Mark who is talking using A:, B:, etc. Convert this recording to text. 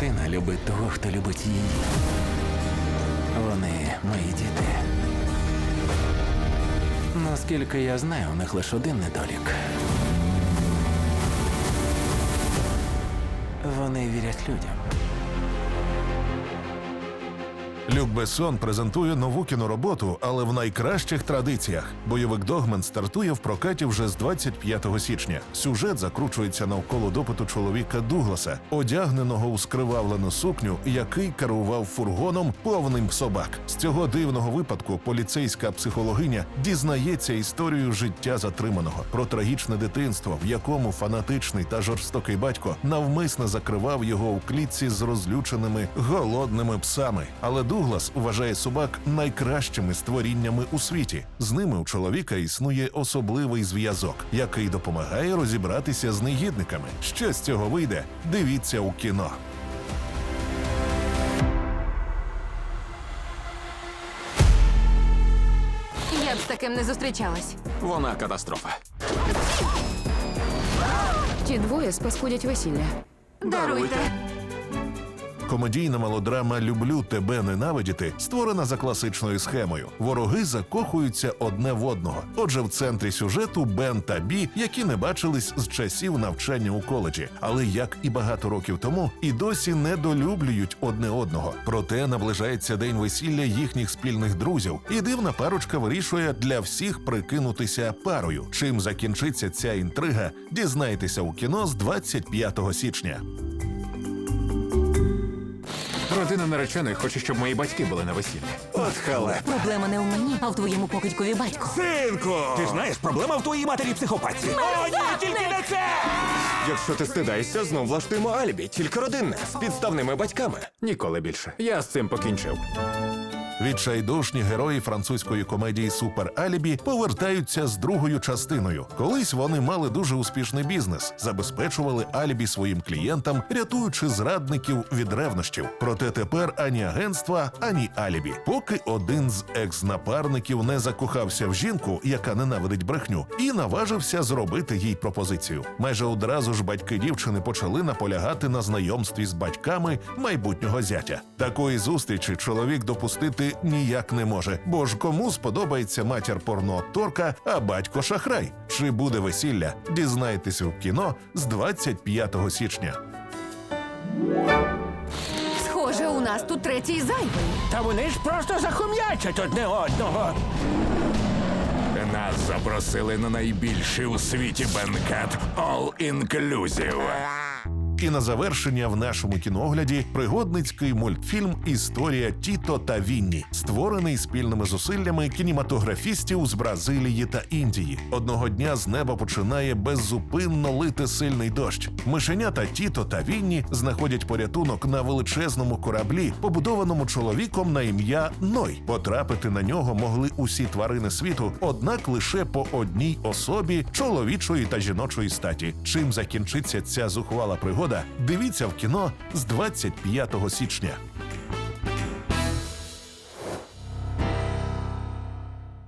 A: дитина любить того, хто любить її. Вони мої діти. Наскільки я знаю, у них лише один недолік. Вони вірять людям.
B: Люк Бессон презентує нову кінороботу, але в найкращих традиціях. Бойовик Догмен стартує в прокаті вже з 25 січня. Сюжет закручується навколо допиту чоловіка Дугласа, одягненого у скривавлену сукню, який керував фургоном повним собак. З цього дивного випадку поліцейська психологиня дізнається історію життя затриманого про трагічне дитинство, в якому фанатичний та жорстокий батько навмисно закривав його у клітці з розлюченими голодними псами. Але Дуглас вважає собак найкращими створіннями у світі. З ними у чоловіка існує особливий зв'язок, який допомагає розібратися з негідниками. Що з цього вийде? Дивіться у кіно.
C: Я б з таким не зустрічалась.
D: Вона катастрофа.
E: Ті двоє спаскудять весілля.
C: Даруйте.
B: Комедійна мелодрама Люблю тебе ненавидіти створена за класичною схемою. Вороги закохуються одне в одного. Отже, в центрі сюжету Бен та Бі, які не бачились з часів навчання у коледжі, але як і багато років тому, і досі недолюблюють одне одного. Проте наближається день весілля їхніх спільних друзів, і дивна парочка вирішує для всіх прикинутися парою. Чим закінчиться ця інтрига, дізнайтеся у кіно з 25 січня.
D: Родина нареченої хоче, щоб мої батьки були на весіллі.
F: От хале.
G: Проблема не в мені, а в твоєму покидькові батьку.
F: Синку! Ти знаєш, проблема в твоїй матері психопатці. О, ні, тільки не це!
H: Якщо ти стидаєшся, знов влаштуємо алібі, тільки родинне, з підставними батьками.
D: Ніколи більше. Я з цим покінчив.
B: Відчайдушні герої французької комедії Супер Алібі повертаються з другою частиною. Колись вони мали дуже успішний бізнес, забезпечували алібі своїм клієнтам, рятуючи зрадників від ревнощів. Проте тепер ані агентства, ані алібі. Поки один з екс-напарників не закохався в жінку, яка ненавидить брехню, і наважився зробити їй пропозицію. Майже одразу ж батьки дівчини почали наполягати на знайомстві з батьками майбутнього зятя. Такої зустрічі чоловік допустити ніяк не може, бо ж кому сподобається матір порноакторка, а батько шахрай. Чи буде весілля? Дізнайтеся в кіно з 25 січня.
C: Схоже, у нас тут третій зайвий.
F: Та вони ж просто захом'ячать одне одного.
D: Нас запросили на найбільший у світі бенкет All Inclusive.
B: І на завершення в нашому кіноогляді пригодницький мультфільм Історія Тіто та Вінні, створений спільними зусиллями кінематографістів з Бразилії та Індії. Одного дня з неба починає беззупинно лити сильний дощ. Мишенята Тіто та Вінні знаходять порятунок на величезному кораблі, побудованому чоловіком на ім'я Ной. Потрапити на нього могли усі тварини світу, однак лише по одній особі чоловічої та жіночої статі. Чим закінчиться ця зухвала пригода? Дивіться в кіно з 25 січня.